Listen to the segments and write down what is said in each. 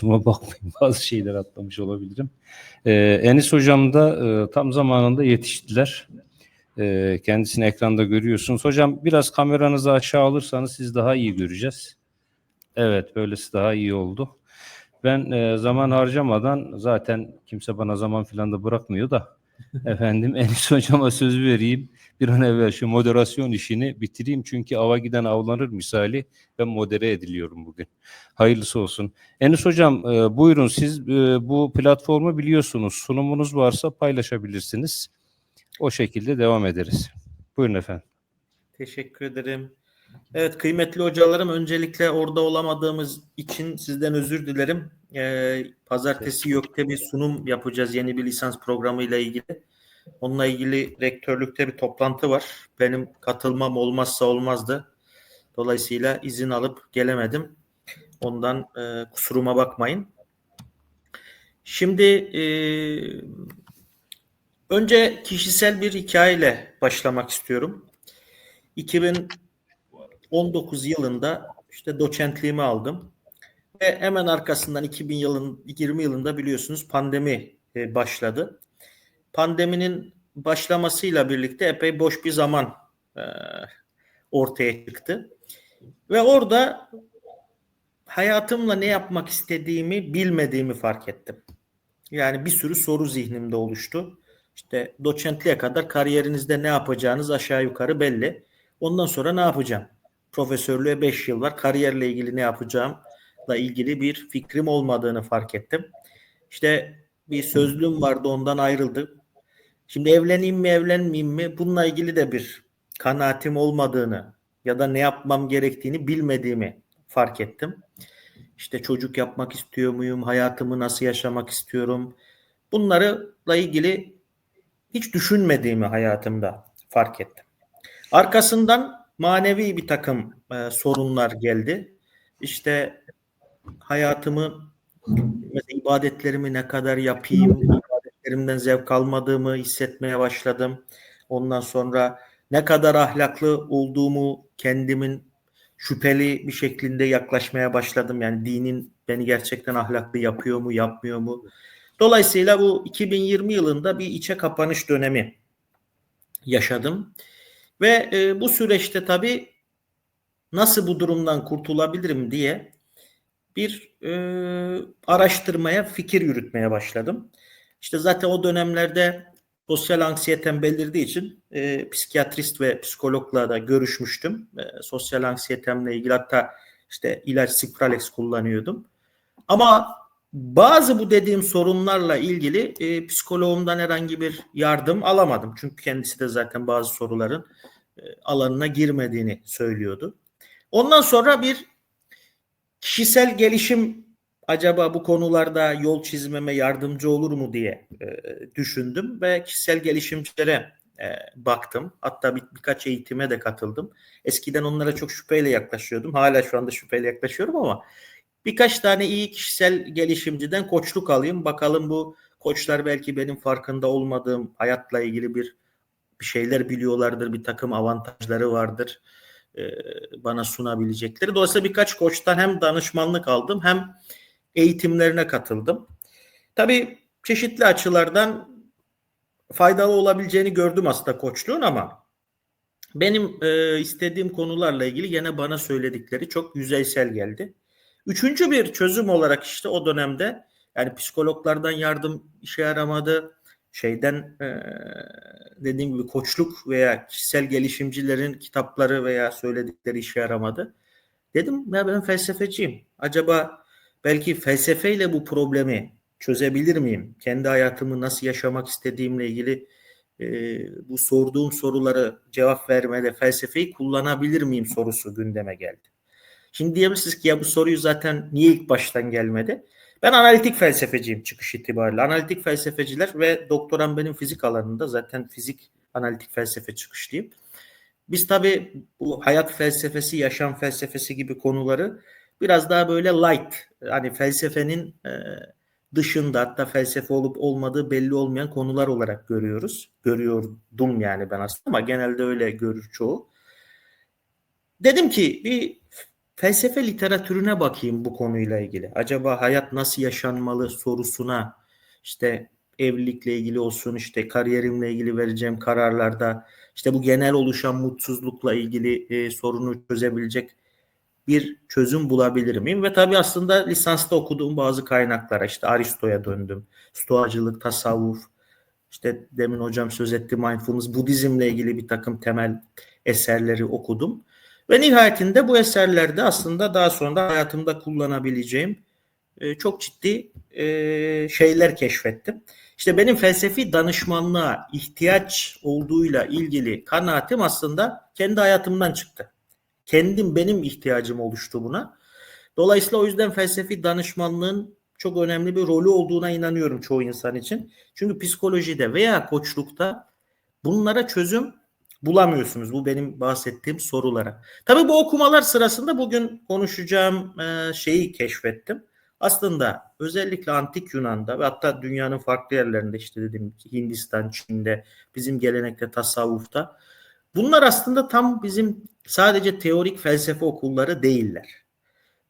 Kusuruma bakmayın bazı şeyler atlamış olabilirim. Ee, Enis hocam da e, tam zamanında yetiştiler. Ee, kendisini ekranda görüyorsunuz. Hocam biraz kameranızı aşağı alırsanız siz daha iyi göreceğiz. Evet böylesi daha iyi oldu. Ben e, zaman harcamadan zaten kimse bana zaman filan da bırakmıyor da efendim Enis hocama söz vereyim. Bir an evvel şu moderasyon işini bitireyim. Çünkü ava giden avlanır misali ben modere ediliyorum bugün. Hayırlısı olsun. Enis Hocam e, buyurun siz e, bu platformu biliyorsunuz. Sunumunuz varsa paylaşabilirsiniz. O şekilde devam ederiz. Buyurun efendim. Teşekkür ederim. Evet kıymetli hocalarım öncelikle orada olamadığımız için sizden özür dilerim. Ee, pazartesi YÖK'te bir sunum yapacağız yeni bir lisans programı ile ilgili. Onunla ilgili rektörlükte bir toplantı var. Benim katılmam olmazsa olmazdı. Dolayısıyla izin alıp gelemedim. Ondan e, kusuruma bakmayın. Şimdi e, önce kişisel bir hikayeyle başlamak istiyorum. 2019 yılında işte doçentliğimi aldım. Ve hemen arkasından 2000 yılın 20 yılında biliyorsunuz pandemi e, başladı. Pandeminin başlamasıyla birlikte epey boş bir zaman e, ortaya çıktı. Ve orada hayatımla ne yapmak istediğimi bilmediğimi fark ettim. Yani bir sürü soru zihnimde oluştu. İşte doçentliğe kadar kariyerinizde ne yapacağınız aşağı yukarı belli. Ondan sonra ne yapacağım? Profesörlüğe 5 yıl var. Kariyerle ilgili ne yapacağımla ilgili bir fikrim olmadığını fark ettim. İşte bir sözlüğüm vardı ondan ayrıldım. Şimdi evleneyim mi evlenmeyeyim mi bununla ilgili de bir kanaatim olmadığını ya da ne yapmam gerektiğini bilmediğimi fark ettim. İşte çocuk yapmak istiyor muyum? Hayatımı nasıl yaşamak istiyorum? Bunlarla ilgili hiç düşünmediğimi hayatımda fark ettim. Arkasından manevi bir takım e, sorunlar geldi. İşte hayatımı mesela ibadetlerimi ne kadar yapayım, ibadetlerimden zevk almadığımı hissetmeye başladım. Ondan sonra ne kadar ahlaklı olduğumu kendimin şüpheli bir şekilde yaklaşmaya başladım. Yani dinin beni gerçekten ahlaklı yapıyor mu, yapmıyor mu? Dolayısıyla bu 2020 yılında bir içe kapanış dönemi yaşadım. Ve e, bu süreçte tabii nasıl bu durumdan kurtulabilirim diye bir e, araştırmaya, fikir yürütmeye başladım. İşte zaten o dönemlerde sosyal anksiyetem belirdiği için e, psikiyatrist ve psikologla da görüşmüştüm. E, sosyal anksiyetemle ilgili hatta işte ilaç Cipralex kullanıyordum. Ama bazı bu dediğim sorunlarla ilgili e, psikoloğumdan herhangi bir yardım alamadım. Çünkü kendisi de zaten bazı soruların e, alanına girmediğini söylüyordu. Ondan sonra bir kişisel gelişim acaba bu konularda yol çizmeme yardımcı olur mu diye e, düşündüm ve kişisel gelişimcilere e, baktım. Hatta bir, birkaç eğitime de katıldım. Eskiden onlara çok şüpheyle yaklaşıyordum. Hala şu anda şüpheyle yaklaşıyorum ama birkaç tane iyi kişisel gelişimciden koçluk alayım. Bakalım bu koçlar belki benim farkında olmadığım hayatla ilgili bir bir şeyler biliyorlardır, bir takım avantajları vardır e, bana sunabilecekleri. Dolayısıyla birkaç koçtan hem danışmanlık aldım hem eğitimlerine katıldım. Tabii çeşitli açılardan faydalı olabileceğini gördüm aslında koçluğun ama benim e, istediğim konularla ilgili yine bana söyledikleri çok yüzeysel geldi. Üçüncü bir çözüm olarak işte o dönemde yani psikologlardan yardım işe yaramadı. Şeyden e, dediğim gibi koçluk veya kişisel gelişimcilerin kitapları veya söyledikleri işe yaramadı. Dedim ya ben felsefeciyim. Acaba belki felsefeyle bu problemi çözebilir miyim? Kendi hayatımı nasıl yaşamak istediğimle ilgili e, bu sorduğum soruları cevap vermede felsefeyi kullanabilir miyim sorusu gündeme geldi. Şimdi diyebilirsiniz ki ya bu soruyu zaten niye ilk baştan gelmedi? Ben analitik felsefeciyim çıkış itibariyle. Analitik felsefeciler ve doktoram benim fizik alanında zaten fizik analitik felsefe çıkışlıyım. Biz tabii bu hayat felsefesi, yaşam felsefesi gibi konuları biraz daha böyle light, hani felsefenin e, dışında hatta felsefe olup olmadığı belli olmayan konular olarak görüyoruz. Görüyordum yani ben aslında ama genelde öyle görür çoğu. Dedim ki bir felsefe literatürüne bakayım bu konuyla ilgili. Acaba hayat nasıl yaşanmalı sorusuna işte evlilikle ilgili olsun işte kariyerimle ilgili vereceğim kararlarda işte bu genel oluşan mutsuzlukla ilgili e, sorunu çözebilecek bir çözüm bulabilir miyim? Ve tabii aslında lisansta okuduğum bazı kaynaklara işte Aristo'ya döndüm. Stoacılık, tasavvuf, işte demin hocam söz etti mindfulness, Budizmle ilgili bir takım temel eserleri okudum. Ve nihayetinde bu eserlerde aslında daha sonra da hayatımda kullanabileceğim e, çok ciddi e, şeyler keşfettim. İşte benim felsefi danışmanlığa ihtiyaç olduğuyla ilgili kanaatim aslında kendi hayatımdan çıktı. Kendim benim ihtiyacım oluştu buna. Dolayısıyla o yüzden felsefi danışmanlığın çok önemli bir rolü olduğuna inanıyorum çoğu insan için. Çünkü psikolojide veya koçlukta bunlara çözüm bulamıyorsunuz. Bu benim bahsettiğim sorulara. Tabii bu okumalar sırasında bugün konuşacağım e, şeyi keşfettim. Aslında özellikle antik Yunan'da ve hatta dünyanın farklı yerlerinde işte dedim ki Hindistan, Çin'de, bizim gelenekte tasavvufta bunlar aslında tam bizim sadece teorik felsefe okulları değiller.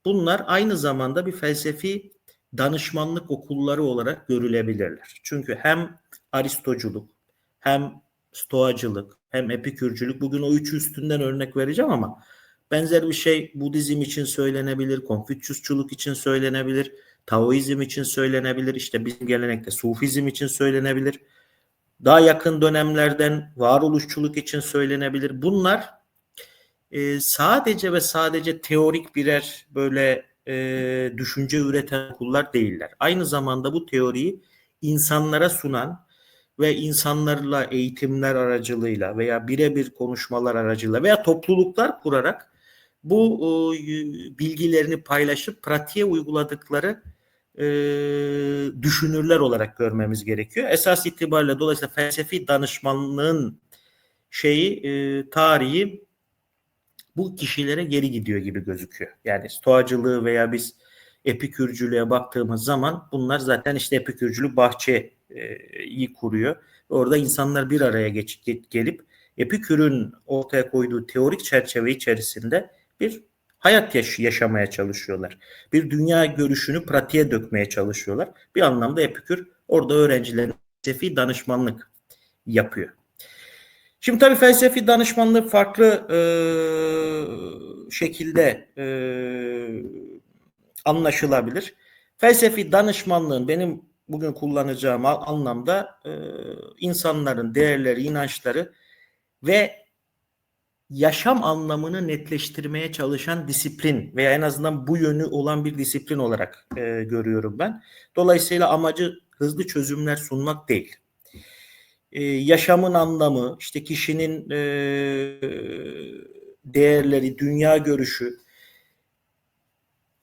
Bunlar aynı zamanda bir felsefi danışmanlık okulları olarak görülebilirler. Çünkü hem Aristoculuk, hem Stoacılık, hem Epikürcülük bugün o üçü üstünden örnek vereceğim ama benzer bir şey Budizm için söylenebilir, Konfüçyüsçuluk için söylenebilir, Taoizm için söylenebilir, işte bizim gelenekte Sufizm için söylenebilir. Daha yakın dönemlerden varoluşçuluk için söylenebilir. Bunlar e, sadece ve sadece teorik birer böyle e, düşünce üreten okullar değiller. Aynı zamanda bu teoriyi insanlara sunan ve insanlarla eğitimler aracılığıyla veya birebir konuşmalar aracılığıyla veya topluluklar kurarak bu e, bilgilerini paylaşıp pratiğe uyguladıkları e, düşünürler olarak görmemiz gerekiyor. Esas itibariyle dolayısıyla felsefi danışmanlığın şeyi e, tarihi bu kişilere geri gidiyor gibi gözüküyor. Yani stoacılığı veya biz epikürcülüğe baktığımız zaman bunlar zaten işte epikürcülük bahçeyi kuruyor. Orada insanlar bir araya geç, gelip epikürün ortaya koyduğu teorik çerçeve içerisinde bir hayat yaş- yaşamaya çalışıyorlar. Bir dünya görüşünü pratiğe dökmeye çalışıyorlar. Bir anlamda epikür orada öğrencilerin felsefi danışmanlık yapıyor. Şimdi tabii felsefi danışmanlık farklı e, şekilde e, anlaşılabilir. Felsefi danışmanlığın benim bugün kullanacağım anlamda e, insanların değerleri, inançları ve yaşam anlamını netleştirmeye çalışan disiplin veya en azından bu yönü olan bir disiplin olarak e, görüyorum ben. Dolayısıyla amacı hızlı çözümler sunmak değil e, yaşamın anlamı, işte kişinin e, değerleri, dünya görüşü,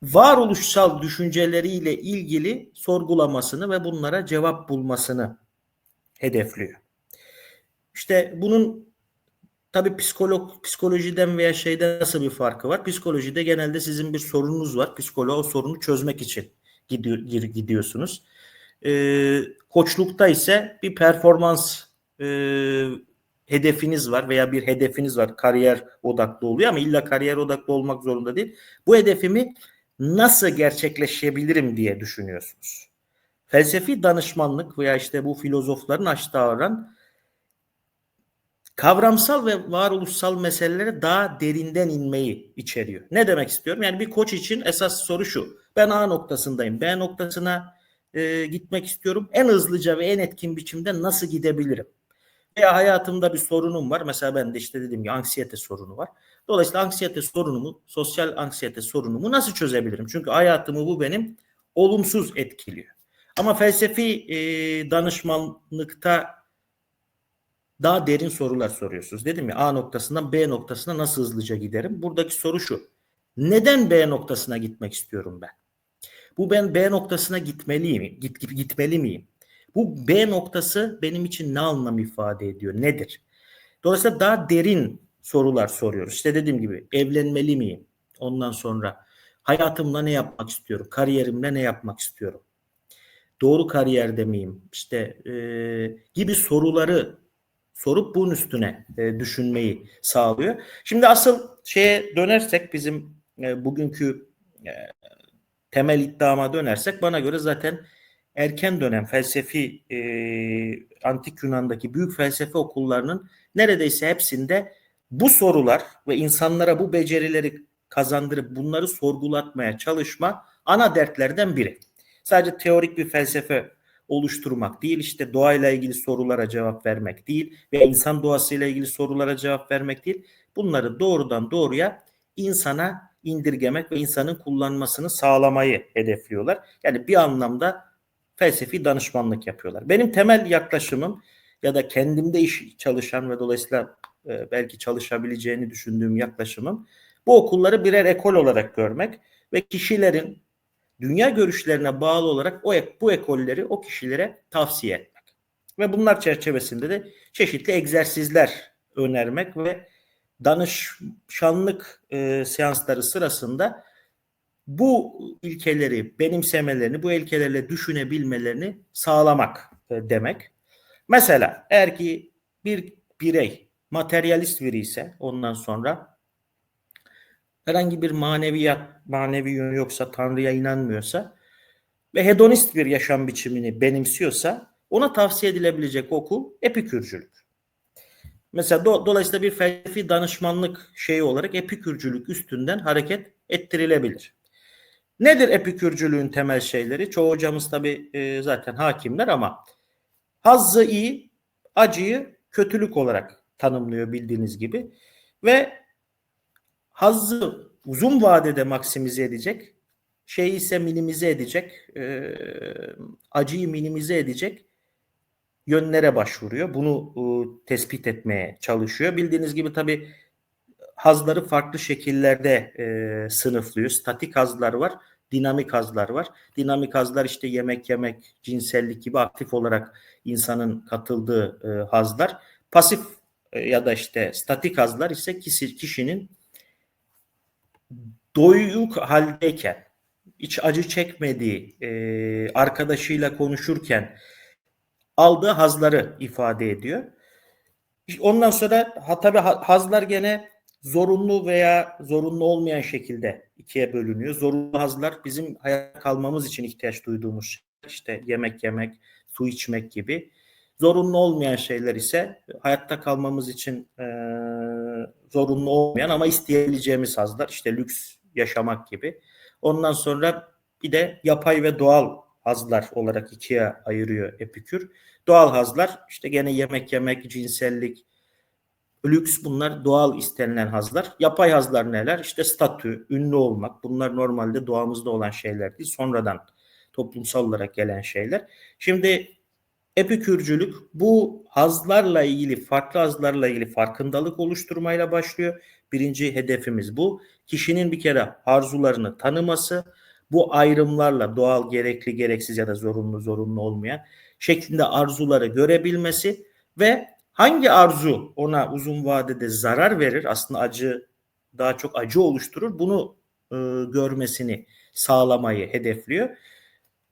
varoluşsal düşünceleriyle ilgili sorgulamasını ve bunlara cevap bulmasını hedefliyor. İşte bunun tabi psikolog psikolojiden veya şeyden nasıl bir farkı var? Psikolojide genelde sizin bir sorununuz var. Psikoloğa o sorunu çözmek için gidiyor, gidiyorsunuz. E, koçlukta ise bir performans e, hedefiniz var veya bir hedefiniz var. Kariyer odaklı oluyor ama illa kariyer odaklı olmak zorunda değil. Bu hedefimi nasıl gerçekleşebilirim diye düşünüyorsunuz. Felsefi danışmanlık veya işte bu filozofların açtığı oran kavramsal ve varoluşsal meselelere daha derinden inmeyi içeriyor. Ne demek istiyorum? Yani bir koç için esas soru şu. Ben A noktasındayım. B noktasına e, gitmek istiyorum. En hızlıca ve en etkin biçimde nasıl gidebilirim? Veya hayatımda bir sorunum var. Mesela ben de işte dediğim gibi anksiyete sorunu var. Dolayısıyla anksiyete sorunumu, sosyal anksiyete sorunumu nasıl çözebilirim? Çünkü hayatımı bu benim olumsuz etkiliyor. Ama felsefi e, danışmanlıkta daha derin sorular soruyorsunuz. Dedim ya A noktasından B noktasına nasıl hızlıca giderim? Buradaki soru şu. Neden B noktasına gitmek istiyorum ben? Bu ben B noktasına gitmeliyim, git, gitmeli miyim? Bu B noktası benim için ne anlam ifade ediyor? Nedir? Dolayısıyla daha derin sorular soruyoruz. İşte dediğim gibi evlenmeli miyim? Ondan sonra hayatımda ne yapmak istiyorum? Kariyerimde ne yapmak istiyorum? Doğru kariyerde miyim? İşte e, gibi soruları sorup bunun üstüne e, düşünmeyi sağlıyor. Şimdi asıl şeye dönersek bizim e, bugünkü e, temel iddiama dönersek bana göre zaten erken dönem felsefi e, antik Yunan'daki büyük felsefe okullarının neredeyse hepsinde bu sorular ve insanlara bu becerileri kazandırıp bunları sorgulatmaya çalışma ana dertlerden biri. Sadece teorik bir felsefe oluşturmak değil, işte doğayla ilgili sorulara cevap vermek değil ve insan doğasıyla ilgili sorulara cevap vermek değil. Bunları doğrudan doğruya insana indirgemek ve insanın kullanmasını sağlamayı hedefliyorlar. Yani bir anlamda felsefi danışmanlık yapıyorlar. Benim temel yaklaşımım ya da kendimde iş çalışan ve dolayısıyla e, belki çalışabileceğini düşündüğüm yaklaşımım bu okulları birer ekol olarak görmek ve kişilerin dünya görüşlerine bağlı olarak o bu ekolleri o kişilere tavsiye etmek. Ve bunlar çerçevesinde de çeşitli egzersizler önermek ve danışmanlık e, seansları sırasında bu ilkeleri benimsemelerini, bu ilkelerle düşünebilmelerini sağlamak e, demek. Mesela eğer ki bir birey materyalist biri ise ondan sonra herhangi bir maneviyat, manevi yönü yoksa, Tanrı'ya inanmıyorsa ve hedonist bir yaşam biçimini benimsiyorsa ona tavsiye edilebilecek okul epikürcülük. Mesela do, dolayısıyla bir felsefi danışmanlık şeyi olarak epikürcülük üstünden hareket ettirilebilir. Nedir epikürcülüğün temel şeyleri? Çoğu hocamız tabi e, zaten hakimler ama hazzı iyi, acıyı kötülük olarak tanımlıyor bildiğiniz gibi. Ve hazzı uzun vadede maksimize edecek, şeyi ise minimize edecek, e, acıyı minimize edecek yönlere başvuruyor. Bunu e, tespit etmeye çalışıyor. Bildiğiniz gibi tabi hazları farklı şekillerde e, sınıflıyor. Statik hazlar var, dinamik hazlar var. Dinamik hazlar işte yemek yemek, cinsellik gibi aktif olarak insanın katıldığı e, hazlar. Pasif e, ya da işte statik hazlar ise kişi, kişinin doyuk haldeyken, hiç acı çekmediği, e, arkadaşıyla konuşurken aldığı hazları ifade ediyor. Ondan sonra ha, tabii hazlar gene zorunlu veya zorunlu olmayan şekilde ikiye bölünüyor. Zorunlu hazlar bizim hayatta kalmamız için ihtiyaç duyduğumuz. İşte yemek yemek, su içmek gibi. Zorunlu olmayan şeyler ise hayatta kalmamız için e, zorunlu olmayan ama isteyebileceğimiz hazlar. İşte lüks yaşamak gibi. Ondan sonra bir de yapay ve doğal hazlar olarak ikiye ayırıyor Epikür. Doğal hazlar işte gene yemek yemek, cinsellik, lüks bunlar doğal istenilen hazlar. Yapay hazlar neler? İşte statü, ünlü olmak. Bunlar normalde doğamızda olan şeyler değil. Sonradan toplumsal olarak gelen şeyler. Şimdi epikürcülük bu hazlarla ilgili, farklı hazlarla ilgili farkındalık oluşturmayla başlıyor. Birinci hedefimiz bu. Kişinin bir kere arzularını tanıması, bu ayrımlarla doğal, gerekli, gereksiz ya da zorunlu, zorunlu olmayan şeklinde arzuları görebilmesi ve hangi arzu ona uzun vadede zarar verir, aslında acı daha çok acı oluşturur, bunu e, görmesini sağlamayı hedefliyor.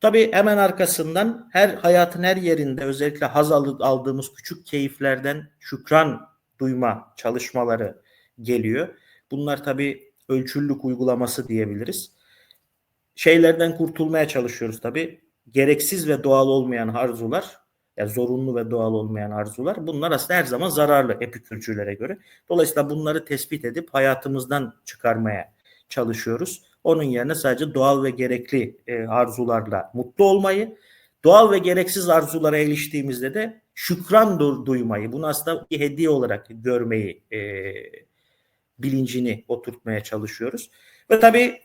Tabii hemen arkasından her hayatın her yerinde özellikle haz aldığımız küçük keyiflerden şükran duyma çalışmaları geliyor. Bunlar tabii ölçüllük uygulaması diyebiliriz. Şeylerden kurtulmaya çalışıyoruz tabii. Gereksiz ve doğal olmayan arzular, yani zorunlu ve doğal olmayan arzular bunlar aslında her zaman zararlı epikürcülere göre. Dolayısıyla bunları tespit edip hayatımızdan çıkarmaya çalışıyoruz. Onun yerine sadece doğal ve gerekli e, arzularla mutlu olmayı, doğal ve gereksiz arzulara eriştiğimizde de şükran duymayı, bunu aslında bir hediye olarak görmeyi e, bilincini oturtmaya çalışıyoruz. Ve tabii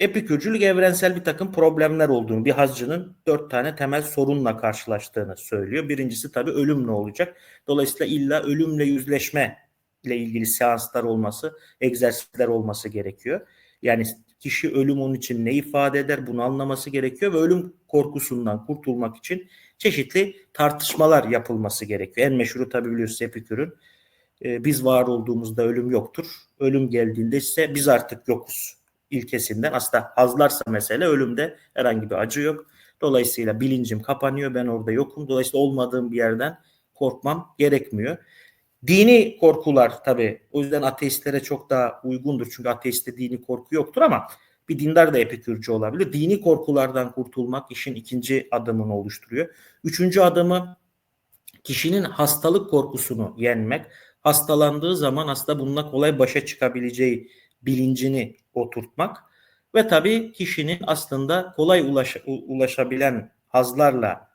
epikürcülük evrensel bir takım problemler olduğunu, bir hazcının dört tane temel sorunla karşılaştığını söylüyor. Birincisi tabii ölüm ne olacak? Dolayısıyla illa ölümle yüzleşme ile ilgili seanslar olması, egzersizler olması gerekiyor. Yani kişi ölüm onun için ne ifade eder bunu anlaması gerekiyor ve ölüm korkusundan kurtulmak için çeşitli tartışmalar yapılması gerekiyor. En meşhuru tabii biliyorsunuz Epikür'ün e, biz var olduğumuzda ölüm yoktur. Ölüm geldiğinde ise biz artık yokuz ilkesinden. Aslında hazlarsa mesele ölümde herhangi bir acı yok. Dolayısıyla bilincim kapanıyor ben orada yokum. Dolayısıyla olmadığım bir yerden korkmam gerekmiyor. Dini korkular tabii. O yüzden ateistlere çok daha uygundur. Çünkü ateiste dini korku yoktur ama bir dindar da epikürcü olabilir. Dini korkulardan kurtulmak işin ikinci adımını oluşturuyor. Üçüncü adımı kişinin hastalık korkusunu yenmek. Hastalandığı zaman aslında bununla kolay başa çıkabileceği bilincini oturtmak ve tabii kişinin aslında kolay ulaş, ulaşabilen hazlarla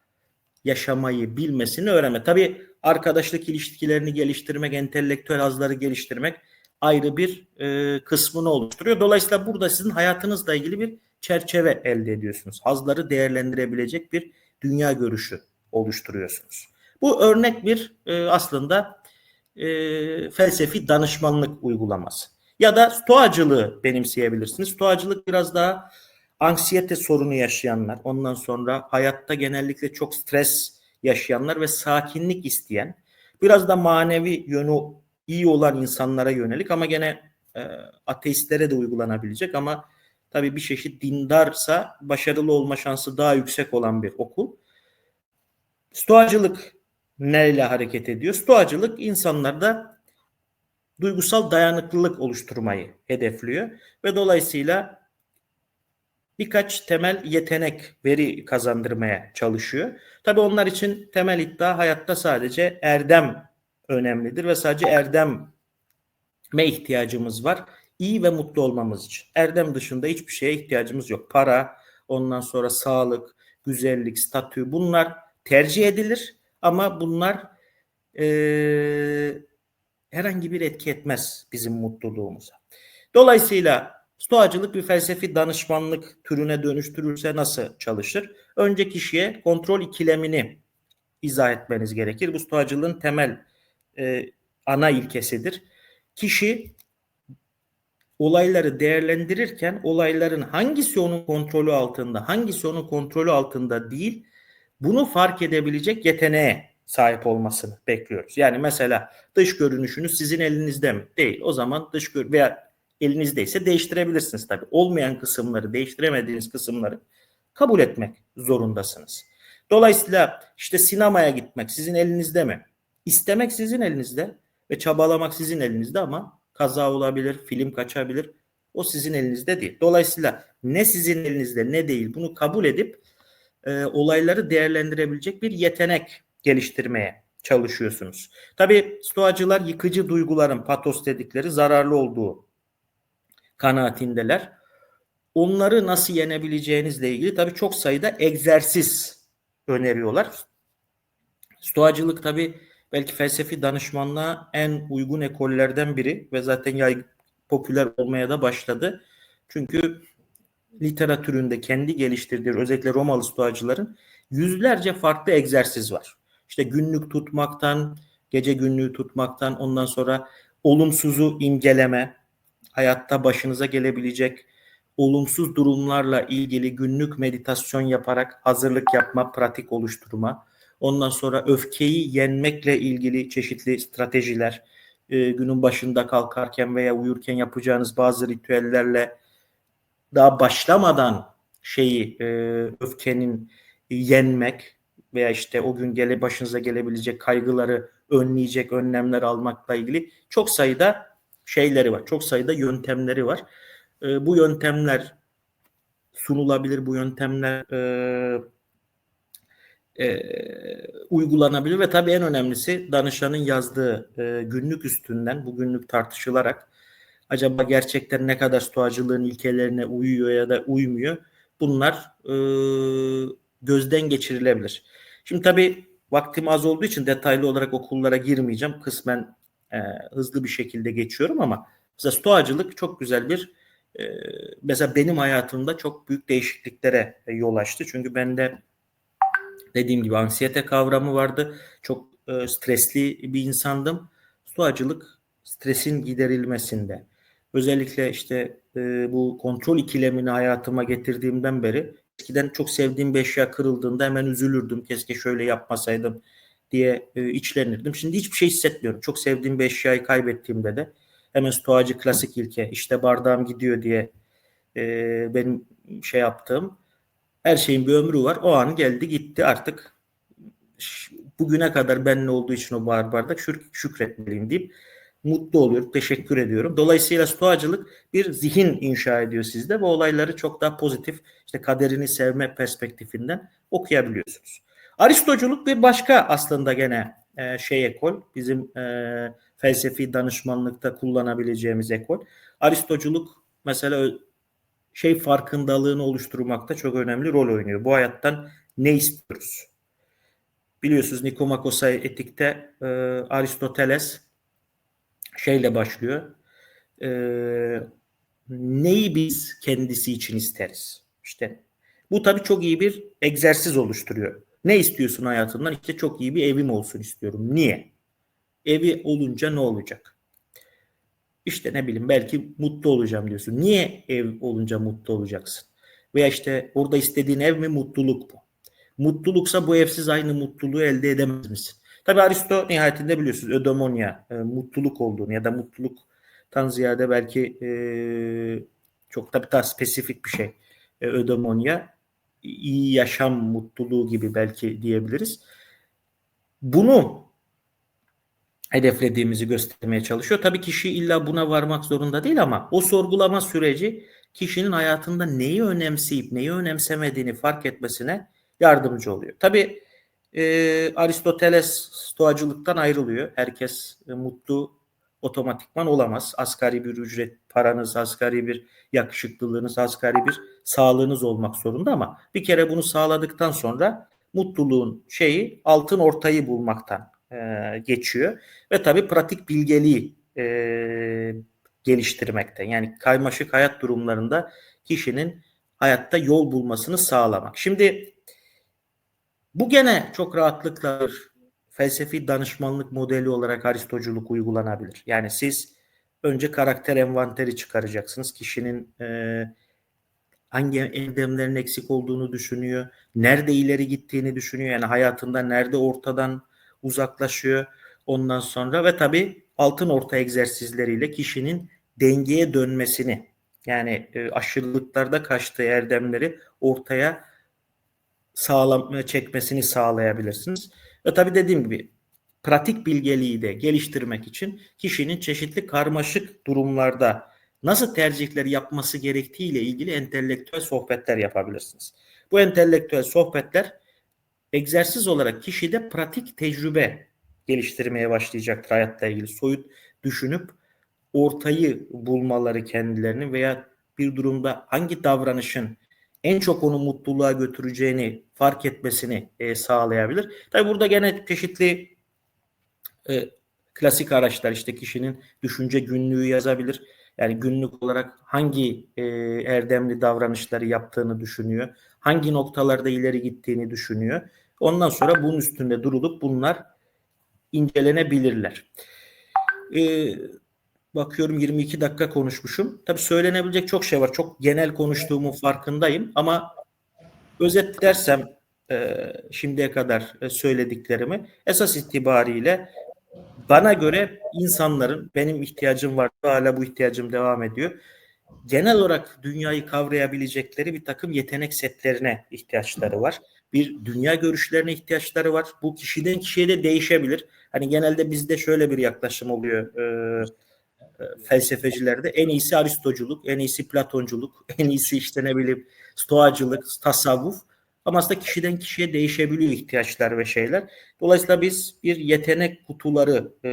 yaşamayı bilmesini öğrenme. Tabii arkadaşlık ilişkilerini geliştirmek, entelektüel hazları geliştirmek ayrı bir e, kısmını oluşturuyor. Dolayısıyla burada sizin hayatınızla ilgili bir çerçeve elde ediyorsunuz. Hazları değerlendirebilecek bir dünya görüşü oluşturuyorsunuz. Bu örnek bir e, aslında e, felsefi danışmanlık uygulaması. Ya da stoacılığı benimseyebilirsiniz. Stoacılık biraz daha anksiyete sorunu yaşayanlar, ondan sonra hayatta genellikle çok stres yaşayanlar ve sakinlik isteyen, biraz da manevi yönü iyi olan insanlara yönelik ama gene e, ateistlere de uygulanabilecek ama tabii bir çeşit dindarsa başarılı olma şansı daha yüksek olan bir okul. Stoacılık neyle hareket ediyor? Stoacılık insanlarda duygusal dayanıklılık oluşturmayı hedefliyor ve dolayısıyla birkaç temel yetenek, veri kazandırmaya çalışıyor. Tabi onlar için temel iddia hayatta sadece erdem önemlidir ve sadece erdeme ihtiyacımız var. İyi ve mutlu olmamız için. Erdem dışında hiçbir şeye ihtiyacımız yok. Para, ondan sonra sağlık, güzellik, statü bunlar tercih edilir ama bunlar e, herhangi bir etki etmez bizim mutluluğumuza. Dolayısıyla Stoacılık bir felsefi danışmanlık türüne dönüştürürse nasıl çalışır? Önce kişiye kontrol ikilemini izah etmeniz gerekir. Bu stoacılığın temel e, ana ilkesidir. Kişi olayları değerlendirirken olayların hangisi onun kontrolü altında, hangisi onun kontrolü altında değil, bunu fark edebilecek yeteneğe sahip olmasını bekliyoruz. Yani mesela dış görünüşünüz sizin elinizde mi? Değil. O zaman dış gör veya elinizdeyse değiştirebilirsiniz tabii. Olmayan kısımları, değiştiremediğiniz kısımları kabul etmek zorundasınız. Dolayısıyla işte sinemaya gitmek sizin elinizde mi? İstemek sizin elinizde ve çabalamak sizin elinizde ama kaza olabilir, film kaçabilir. O sizin elinizde değil. Dolayısıyla ne sizin elinizde ne değil bunu kabul edip e, olayları değerlendirebilecek bir yetenek geliştirmeye çalışıyorsunuz. Tabii stoacılar yıkıcı duyguların patos dedikleri zararlı olduğu kanaatindeler. Onları nasıl yenebileceğinizle ilgili tabii çok sayıda egzersiz öneriyorlar. Stoacılık tabii belki felsefi danışmanlığa en uygun ekollerden biri ve zaten yay popüler olmaya da başladı. Çünkü literatüründe kendi geliştirdiği özellikle Romalı stoacıların yüzlerce farklı egzersiz var. İşte günlük tutmaktan, gece günlüğü tutmaktan, ondan sonra olumsuzu imgeleme, hayatta başınıza gelebilecek olumsuz durumlarla ilgili günlük meditasyon yaparak hazırlık yapma, pratik oluşturma. Ondan sonra öfkeyi yenmekle ilgili çeşitli stratejiler, e, günün başında kalkarken veya uyurken yapacağınız bazı ritüellerle daha başlamadan şeyi e, öfkenin yenmek veya işte o gün gele başınıza gelebilecek kaygıları önleyecek önlemler almakla ilgili çok sayıda şeyleri var. Çok sayıda yöntemleri var. E, bu yöntemler sunulabilir. Bu yöntemler e, e, uygulanabilir ve tabii en önemlisi danışanın yazdığı e, günlük üstünden bu günlük tartışılarak acaba gerçekten ne kadar stoacılığın ilkelerine uyuyor ya da uymuyor bunlar e, gözden geçirilebilir. Şimdi tabii vaktim az olduğu için detaylı olarak okullara girmeyeceğim. Kısmen e, hızlı bir şekilde geçiyorum ama mesela stoacılık çok güzel bir e, mesela benim hayatımda çok büyük değişikliklere yol açtı. Çünkü bende dediğim gibi ansiyete kavramı vardı. Çok e, stresli bir insandım. Stoacılık stresin giderilmesinde. Özellikle işte e, bu kontrol ikilemini hayatıma getirdiğimden beri eskiden çok sevdiğim bir eşya kırıldığında hemen üzülürdüm. Keşke şöyle yapmasaydım diye e, içlenirdim. Şimdi hiçbir şey hissetmiyorum. Çok sevdiğim bir eşyayı kaybettiğimde de hemen stoacı klasik ilke işte bardağım gidiyor diye e, benim şey yaptığım her şeyin bir ömrü var. O an geldi gitti artık bu bugüne kadar benimle olduğu için o bar bardak şük- şükretmeliyim deyip mutlu oluyorum. Teşekkür ediyorum. Dolayısıyla stoacılık bir zihin inşa ediyor sizde ve olayları çok daha pozitif işte kaderini sevme perspektifinden okuyabiliyorsunuz. Aristoculuk bir başka aslında gene e, şey ekol. Bizim e, felsefi danışmanlıkta kullanabileceğimiz ekol. Aristoculuk mesela şey farkındalığını oluşturmakta çok önemli rol oynuyor. Bu hayattan ne istiyoruz? Biliyorsunuz Nikomakos'a etikte e, Aristoteles şeyle başlıyor. E, neyi biz kendisi için isteriz? İşte bu tabii çok iyi bir egzersiz oluşturuyor. Ne istiyorsun hayatından? İşte çok iyi bir evim olsun istiyorum. Niye? Evi olunca ne olacak? İşte ne bileyim belki mutlu olacağım diyorsun. Niye ev olunca mutlu olacaksın? Veya işte orada istediğin ev mi mutluluk mu? Mutluluksa bu evsiz aynı mutluluğu elde edemez misin? Tabi Aristo nihayetinde biliyorsunuz ödemonya, e, mutluluk olduğunu ya da mutluluktan ziyade belki e, çok tabii daha spesifik bir şey. E, ödemonya iyi yaşam mutluluğu gibi belki diyebiliriz. Bunu hedeflediğimizi göstermeye çalışıyor. Tabii kişi illa buna varmak zorunda değil ama o sorgulama süreci kişinin hayatında neyi önemseyip neyi önemsemediğini fark etmesine yardımcı oluyor. Tabii e, Aristoteles stoacılıktan ayrılıyor. Herkes e, mutlu otomatikman olamaz. Asgari bir ücret paranız, asgari bir yakışıklılığınız, asgari bir sağlığınız olmak zorunda ama bir kere bunu sağladıktan sonra mutluluğun şeyi altın ortayı bulmaktan e, geçiyor ve tabii pratik bilgeliği e, geliştirmekten yani kaymaşık hayat durumlarında kişinin hayatta yol bulmasını sağlamak. Şimdi bu gene çok rahatlıkla felsefi danışmanlık modeli olarak Aristoculuk uygulanabilir. Yani siz önce karakter envanteri çıkaracaksınız. Kişinin e, hangi erdemlerin eksik olduğunu düşünüyor. Nerede ileri gittiğini düşünüyor. Yani hayatında nerede ortadan uzaklaşıyor. Ondan sonra ve tabii altın orta egzersizleriyle kişinin dengeye dönmesini yani e, aşırılıklarda kaçtığı erdemleri ortaya sağlam çekmesini sağlayabilirsiniz. Ve tabii dediğim gibi pratik bilgeliği de geliştirmek için kişinin çeşitli karmaşık durumlarda nasıl tercihler yapması gerektiği ile ilgili entelektüel sohbetler yapabilirsiniz. Bu entelektüel sohbetler egzersiz olarak kişide pratik tecrübe geliştirmeye başlayacaktır hayatla ilgili. Soyut düşünüp ortayı bulmaları kendilerini veya bir durumda hangi davranışın en çok onu mutluluğa götüreceğini fark etmesini e, sağlayabilir. Tabi burada gene çeşitli e, klasik araçlar işte kişinin düşünce günlüğü yazabilir. Yani günlük olarak hangi e, erdemli davranışları yaptığını düşünüyor. Hangi noktalarda ileri gittiğini düşünüyor. Ondan sonra bunun üstünde durulup bunlar incelenebilirler. E, bakıyorum 22 dakika konuşmuşum. Tabii söylenebilecek çok şey var. Çok genel konuştuğumun farkındayım ama özetlersem e, şimdiye kadar e, söylediklerimi esas itibariyle bana göre insanların benim ihtiyacım var hala bu ihtiyacım devam ediyor. Genel olarak dünyayı kavrayabilecekleri bir takım yetenek setlerine ihtiyaçları var. Bir dünya görüşlerine ihtiyaçları var. Bu kişiden kişiye de değişebilir. Hani genelde bizde şöyle bir yaklaşım oluyor. Ee, felsefecilerde en iyisi Aristoculuk, en iyisi Platonculuk, en iyisi işte ne bileyim Stoacılık, tasavvuf. Ama aslında kişiden kişiye değişebiliyor ihtiyaçlar ve şeyler. Dolayısıyla biz bir yetenek kutuları e,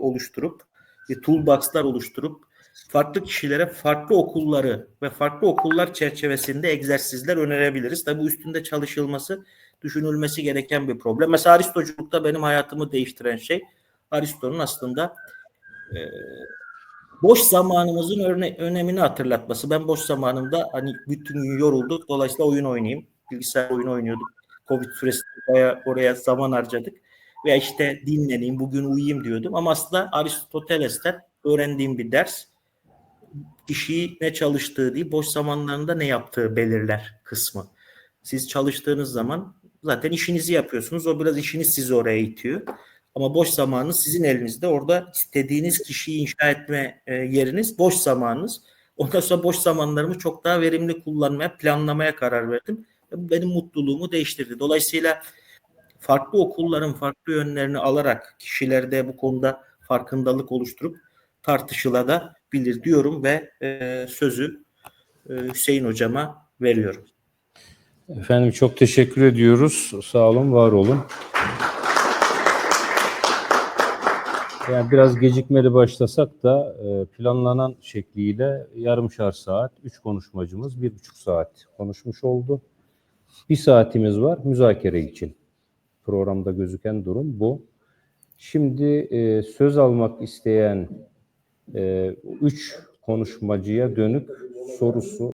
oluşturup, bir toolbox'lar oluşturup farklı kişilere farklı okulları ve farklı okullar çerçevesinde egzersizler önerebiliriz. Tabi üstünde çalışılması, düşünülmesi gereken bir problem. Mesela Aristoculukta benim hayatımı değiştiren şey Aristo'nun aslında e, boş zamanımızın örne- önemini hatırlatması. Ben boş zamanımda hani bütün gün yorulduk. Dolayısıyla oyun oynayayım. Bilgisayar oyunu oynuyorduk. Covid süresinde bayağı oraya zaman harcadık. Veya işte dinleneyim, bugün uyuyayım diyordum. Ama aslında Aristoteles'ten öğrendiğim bir ders kişiyi ne çalıştığı değil, boş zamanlarında ne yaptığı belirler kısmı. Siz çalıştığınız zaman zaten işinizi yapıyorsunuz. O biraz işiniz sizi oraya itiyor. Ama boş zamanınız sizin elinizde. Orada istediğiniz kişiyi inşa etme e, yeriniz boş zamanınız. Ondan sonra boş zamanlarımı çok daha verimli kullanmaya, planlamaya karar verdim. Bu benim mutluluğumu değiştirdi. Dolayısıyla farklı okulların farklı yönlerini alarak kişilerde bu konuda farkındalık oluşturup tartışılabilir diyorum ve e, sözü e, Hüseyin hocama veriyorum. Efendim çok teşekkür ediyoruz. Sağ olun, var olun. Yani biraz gecikmeli başlasak da e, planlanan şekliyle yarımşar saat, üç konuşmacımız bir buçuk saat konuşmuş oldu. Bir saatimiz var müzakere için. Programda gözüken durum bu. Şimdi e, söz almak isteyen e, üç konuşmacıya dönük sorusu